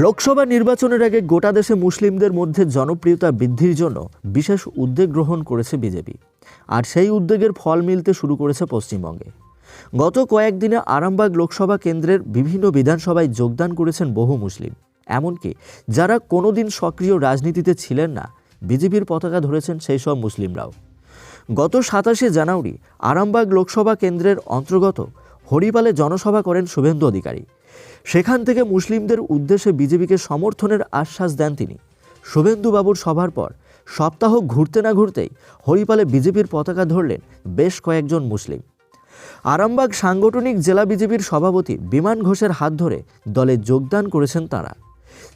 লোকসভা নির্বাচনের আগে গোটা দেশে মুসলিমদের মধ্যে জনপ্রিয়তা বৃদ্ধির জন্য বিশেষ উদ্যোগ গ্রহণ করেছে বিজেপি। আর সেই উদ্যোগের ফল মিলতে শুরু করেছে পশ্চিমবঙ্গে। গত কয়েকদিনে আরামবাগ লোকসভা কেন্দ্রের বিভিন্ন বিধানসভায় যোগদান করেছেন বহু মুসলিম। এমনকি যারা কোনোদিন সক্রিয় রাজনীতিতে ছিলেন না, বিজেপির পতাকা ধরেছেন সেই সব মুসলিমরাও। গত সাতাশে জানুয়ারি আরামবাগ লোকসভা কেন্দ্রের অন্তর্গত হরিপালে জনসভা করেন শুভেন্দু অধিকারী। সেখান থেকে মুসলিমদের উদ্দেশ্যে বিজেপিকে সমর্থনের আশ্বাস দেন তিনি। শুভেন্দুবাবুর সভার পর সপ্তাহ ঘুরতে না ঘুরতেই হরিপালে বিজেপির পতাকা ধরলেন বেশ কয়েকজন মুসলিম। আরামবাগ সাংগঠনিক জেলা বিজেপির সভাপতি বিমান ঘোষের হাত ধরে দলে যোগদান করেছেন তারা।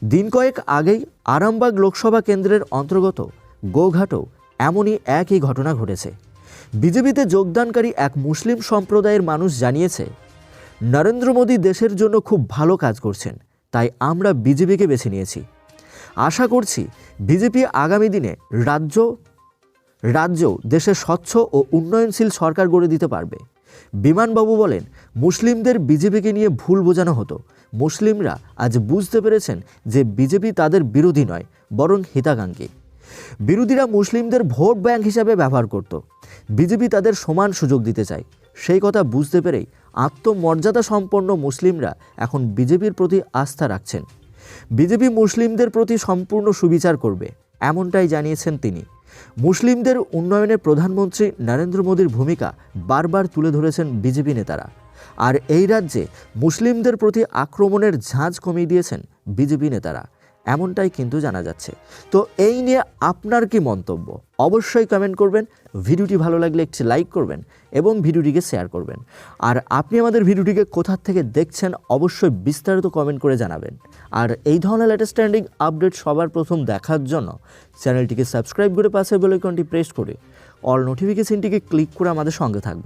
দিন কয়েক আগেই আরামবাগ লোকসভা কেন্দ্রের অন্তর্গত গোঘাটও এমনই একই ঘটনা ঘটেছে। বিজেপিতে যোগদানকারী এক মুসলিম সম্প্রদায়ের মানুষ জানিয়েছে নরেন্দ্র মোদী দেশের জন্য খুব ভালো কাজ করছেন, তাই আমরা বিজেপিকে বেছে নিয়েছি। আশা করছি বিজেপি আগামী দিনে রাজ্য রাজ্য দেশে স্বচ্ছ ও উন্নয়নশীল সরকার গড়ে দিতে পারবে। বিমানবাবু বলেন, মুসলিমদের বিজেপিকে নিয়ে ভুল বোঝানো হতো। মুসলিমরা আজ বুঝতে পেরেছেন যে বিজেপি তাদের বিরোধী নয়, বরং হিতাকাঙ্ক্ষী। বিরোধীরা মুসলিমদের ভোট ব্যাংক হিসাবে ব্যবহার করত। বিজেপি তাদের সমান সুযোগ দিতে চায়। সেই কথা বুঝতে পেরেই আত্মমর্যাদা সম্পন্ন মুসলিমরা এখন বিজেপির প্রতি আস্থা রাখছেন। বিজেপি মুসলিমদের প্রতি সম্পূর্ণ সুবিচার করবে, এমনটাই জানিয়েছেন তিনি। মুসলিমদের উন্নয়নে প্রধানমন্ত্রী নরেন্দ্র মোদীর ভূমিকা বারবার তুলে ধরেছেন বিজেপি নেতারা। আর এই রাজ্যে মুসলিমদের প্রতি আক্রমণের ঝাঁজ কমিয়ে দিয়েছেন বিজেপি নেতারা। এমনটাই কিন্তু জানা যাচ্ছে। তো এই নিয়ে আপনার কি মন্তব্য? অবশ্যই কমেন্ট করবেন, ভিডিওটি ভালো লাগলে একটি লাইক করবেন এবং ভিডিওটিকে শেয়ার করবেন। আর আপনি আমাদের ভিডিওটিকে কোথা থেকে দেখছেন অবশ্যই বিস্তারিত কমেন্ট করে জানাবেন। আর এই ধরনের লেটেস্ট স্ট্যান্ডিং আপডেট সবার প্রথম দেখার জন্য চ্যানেলটিকে সাবস্ক্রাইব করে পাশে বেলাইকনটি প্রেস করে অল নোটিফিকেশনটিকে ক্লিক করে আমাদের সঙ্গে থাকবেন।